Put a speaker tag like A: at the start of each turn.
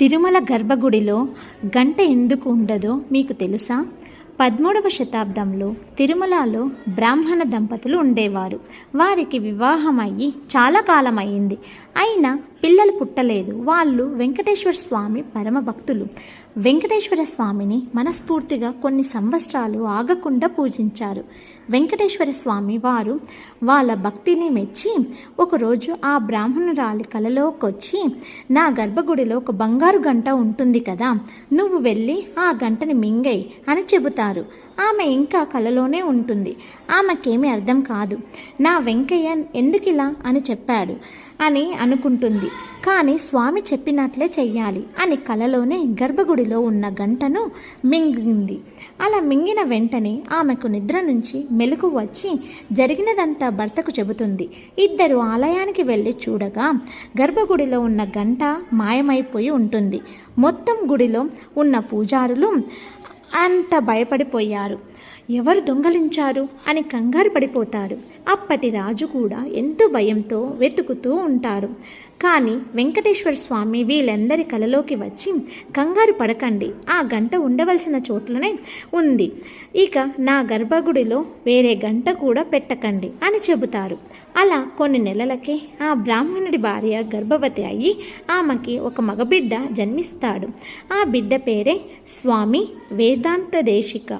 A: తిరుమల గర్భగుడిలో గంట ఎందుకు ఉండదో మీకు తెలుసా? పదమూడవ శతాబ్దంలో తిరుమలలో బ్రాహ్మణ దంపతులు ఉండేవారు. వారికి వివాహం అయ్యి చాలా కాలం అయింది అయినా పిల్లలు పుట్టలేదు. వాళ్ళు వెంకటేశ్వర స్వామి పరమ భక్తులు. వెంకటేశ్వర స్వామిని మనస్ఫూర్తిగా కొన్ని సంవత్సరాలు ఆగకుండా పూజించారు. వెంకటేశ్వర స్వామి వారు వాళ్ళ భక్తిని మెచ్చి ఒకరోజు ఆ బ్రాహ్మణురాలి కలలోకొచ్చి నా గర్భగుడిలో ఒక బంగారు గంట ఉంటుంది కదా నువ్వు వెళ్ళి ఆ గంటని మింగై అని చెబుతారు. ఆమె ఇంకా కలలోనే ఉంటుంది. ఆమెకేమీ అర్థం కాదు. నా వెంకయ్య ఎందుకిలా అని చెప్పాడు అని అనుకుంటుంది. కానీ స్వామి చెప్పినట్లే చెయ్యాలి అని కలలోనే గర్భగుడిలో ఉన్న గంటను మింగింది. అలా మింగిన వెంటనే ఆమెకు నిద్ర నుంచి మెలకు వచ్చి జరిగినదంతా భర్తకు చెబుతుంది. ఇద్దరు ఆలయానికి వెళ్ళి చూడగా గర్భగుడిలో ఉన్న గంట మాయమైపోయి ఉంటుంది. మొత్తం గుడిలో ఉన్న పూజారులు అంత భయపడిపోయారు. ఎవరు దొంగలించారు? అని కంగారు పడిపోతారు. అప్పటి రాజు కూడా ఎంతో భయంతో వెతుకుతూ ఉంటారు. కానీ వెంకటేశ్వర స్వామి వీళ్ళందరి కలలోకి వచ్చి కంగారు పడకండి. ఆ గంట ఉండవలసిన చోట్లనే ఉంది. ఇక నా గర్భగుడిలో వేరే గంట కూడా పెట్టకండి అని చెబుతారు. అలా కొన్ని నెలలకే ఆ బ్రాహ్మణుడి భార్య గర్భవతి అయ్యి ఆమెకి ఒక మగబిడ్డ జన్మిస్తాడు. ఆ బిడ్డ పేరే స్వామి వేదాంత దేశిక.